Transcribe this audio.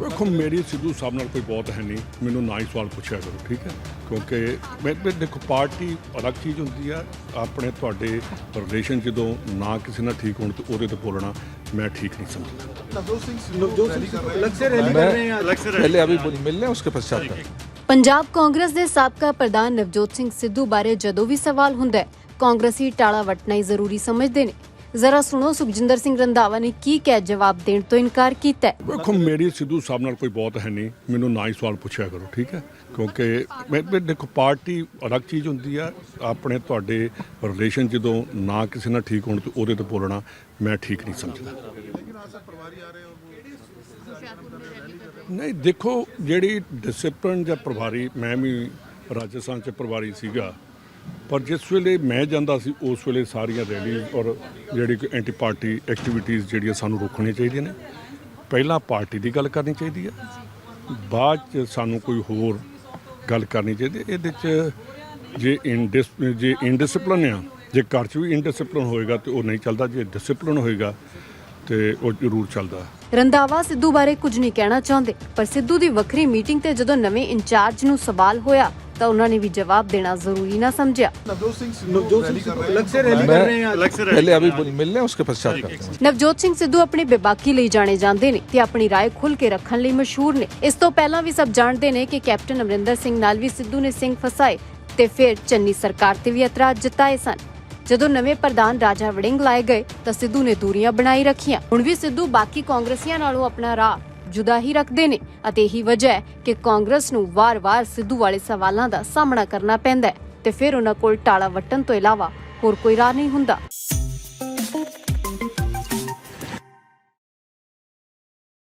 ਵੇਖੋ ਮੇਰੀ ਸਿੱਧੂ ਸਾਹਿਬ ਨਾਲ ਕੋਈ ਬਹੁਤ ਹੈ ਨਹੀਂ ਮੈਨੂੰ ਨਾ ਹੀ ਸਵਾਲ ਪੁੱਛਿਆ ਕਰੋ ਠੀਕ ਹੈ ਕਿਉਂਕਿ ਮੈਂ ਮੈਂ ਦੇਖੋ ਪਾਰਟੀ ਅਲੱਗ ਚੀਜ਼ ਹੁੰਦੀ ਆ ਆਪਣੇ ਤੁਹਾਡੇ ਰਿਲੇਸ਼ਨ ਜਦੋਂ ਨਾ ਕਿਸੇ ਨਾਲ ਠੀਕ ਹੋਣ ਤੇ ਉਹਦੇ ਤੇ ਬੋਲਣਾ ਮੈਂ ਠੀਕ ਨਹੀਂ ਸਮਝਦਾ नवजोत सिंह नवजोत सिंह अलग से रैली कर रहे हैं आज पहले अभी बोल- मिल लें उसके पश्चात करें। ਪੰਜਾਬ ਕਾਂਗਰਸ ਦੇ ਸਾਬਕਾ ਪ੍ਰਧਾਨ ਨਵਜੋਤ ਸਿੰਘ ਸਿੱਧੂ ਬਾਰੇ ਜਦੋਂ ਵੀ ਸਵਾਲ ਹੁੰਦਾ ਹੈ ਕਾਂਗਰਸੀ ਟਾਲਾ ਵਟਣਾ ਹੀ ਜ਼ਰੂਰੀ ਸਮਝਦੇ ਨੇ ਜ਼ਰਾ ਸੁਣੋ ਸੁਖਜਿੰਦਰ ਸਿੰਘ ਰੰਧਾਵਾ ਨੇ ਕੀ ਕਹਿ, ਜਵਾਬ ਦੇਣ ਤੋਂ ਇਨਕਾਰ ਕੀਤਾ ਵੇਖੋ, ਮੇਰੀ ਸਿੱਧੂ ਸਾਹਿਬ ਨਾਲ ਕੋਈ ਬਹੁਤ ਹੈ ਨਹੀਂ। ਮੈਨੂੰ ਨਾ ਹੀ ਸਵਾਲ ਪੁੱਛਿਆ ਕਰੋ, ਠੀਕ ਹੈ? ਕਿਉਂਕਿ ਮੈਂ ਦੇਖੋ, ਪਾਰਟੀ ਅਲੱਗ ਚੀਜ਼ ਹੁੰਦੀ ਆ। ਆਪਣੇ ਤੁਹਾਡੇ ਰਿਲੇਸ਼ਨ ਜਦੋਂ ਨਾ ਕਿਸੇ ਨਾਲ ਠੀਕ ਹੋਣ ਤੇ ਉਹਦੇ ਤੇ ਬੋਲਣਾ ਮੈਂ ਠੀਕ ਨਹੀਂ ਸਮਝਦਾ। ਨਹੀਂ, ਦੇਖੋ, ਜਿਹੜੀ ਡਿਸਪਲਿਨ ਜਾਂ ਪ੍ਰਭਾਰੀ, ਮੈਂ ਵੀ ਰਾਜਸਥਾਨ ਚ ਪ੍ਰਭਾਰੀ ਸੀਗਾ। ਪਰ ਜਿਸ ਵੇਲੇ ਮੈਂ ਜਾਂਦਾ ਸੀ, ਉਸ ਵੇਲੇ ਸਾਰੀਆਂ ਰੈਲੀਜ਼ ਔਰ ਜਿਹੜੀ ਕਿ ਐਂਟੀ ਪਾਰਟੀ ਐਕਟੀਵਿਟੀਜ਼ ਜਿਹੜੀਆਂ ਸਾਨੂੰ ਰੋਕਣੀਆਂ ਚਾਹੀਦੀਆਂ ਨੇ, ਪਹਿਲਾਂ ਪਾਰਟੀ ਦੀ ਗੱਲ ਕਰਨੀ ਚਾਹੀਦੀ ਹੈ ਬਾਅਦ ਚ ਸਾਨੂੰ ਕੋਈ ਹੋਰ ਗੱਲ ਕਰਨੀ ਚਾਹੀਦੀ ਇਹਦੇ ਚ ਜੇ ਇਨਡਿਸ ਜੇ ਇਨਡਿਸਪਲਿਨ ਆ, ਜੇ ਘਰ ਚ ਵੀ ਇਨਡਿਸਪਲਿਨ ਹੋਏਗਾ ਤੇ ਉਹ ਨਹੀਂ ਚੱਲਦਾ, ਜੇ ਡਿਸਪਲਿਨ ਹੋਏਗਾ ਤੇ ਉਹ ਜ਼ਰੂਰ ਚੱਲਦਾ। ਰੰਧਾਵਾ ਸਿੱਧੂ ਬਾਰੇ ਕੁਝ ਨਹੀਂ ਕਹਿਣਾ ਚਾਹੁੰਦੇ, ਪਰ ਸਿੱਧੂ ਦੀ ਵੱਖਰੀ ਮੀਟਿੰਗ ਤੇ ਜਦੋਂ ਨਵੇਂ ਇੰਚਾਰਜ ਨੂੰ ਸਵਾਲ ਹੋਇਆ ਤਾਂ ਉਹਨਾਂ ਨੇ ਵੀ ਜਵਾਬ ਦੇਣਾ ਜ਼ਰੂਰੀ ਨਾ ਸਮਝਿਆ नवजोत सिंह नवजोत सिंह अलग से रैली कर रहे हैं आज पहले अभी बोल- मिल लें उसके पश्चात करते हैं। ਨਵਜੋਤ ਸਿੰਘ ਸਿੱਧੂ ਆਪਣੀ ਬੇਬਾਕੀ ਲਈ ਜਾਣੇ ਜਾਂਦੇ ਨੇ ਤੇ ਆਪਣੀ رائے ਖੁੱਲ ਕੇ ਰੱਖਣ ਲਈ ਮਸ਼ਹੂਰ ਨੇ ਇਸ ਤੋਂ ਪਹਿਲਾਂ ਵੀ ਸਭ ਜਾਣਦੇ ਨੇ ਕਿ ਕੈਪਟਨ ਅਮਰਿੰਦਰ ਸਿੰਘ ਨਾਲ ਵੀ ਸਿੱਧੂ ਨੇ ਸਿੰਘ ਫਸਾਏ ਤੇ ਫਿਰ ਚੰਨੀ ਸਰਕਾਰ ਤੇ ਵੀ ਇਤਰਾਜ਼ ਜਤਾਏ ਸਨ ਜਦੋਂ ਨਵੇਂ ਪ੍ਰਧਾਨ ਰਾਜਾ ਵੜਿੰਗ ਲਾਏ ਗਏ ਤਾਂ ਸਿੱਧੂ ਨੇ ਦੂਰੀਆਂ ਬਣਾਈ ਰੱਖੀਆਂ ਹੁਣ ਵੀ ਸਿੱਧੂ ਬਾਕੀ ਕਾਂਗਰਸੀਆਂ ਨਾਲੋਂ ਆਪਣਾ ਰਾਹ ਜੁਦਾ ਹੀ ਰੱਖਦੇ ਨੇ ਅਤੇ ਇਹੀ ਵਜ੍ਹਾ ਹੈ ਕਿ ਕਾਂਗਰਸ ਨੂੰ ਵਾਰ-ਵਾਰ ਸਿੱਧੂ ਵਾਲੇ ਸਵਾਲਾਂ ਦਾ ਸਾਹਮਣਾ ਕਰਨਾ ਪੈਂਦਾ ਹੈ ਤੇ ਫਿਰ ਉਹਨਾਂ ਕੋਲ ਟਾਲਾ ਵੱਟਣ ਤੋਂ ਇਲਾਵਾ ਹੋਰ ਕੋਈ ਰਾਹ ਨਹੀਂ ਹੁੰਦਾ।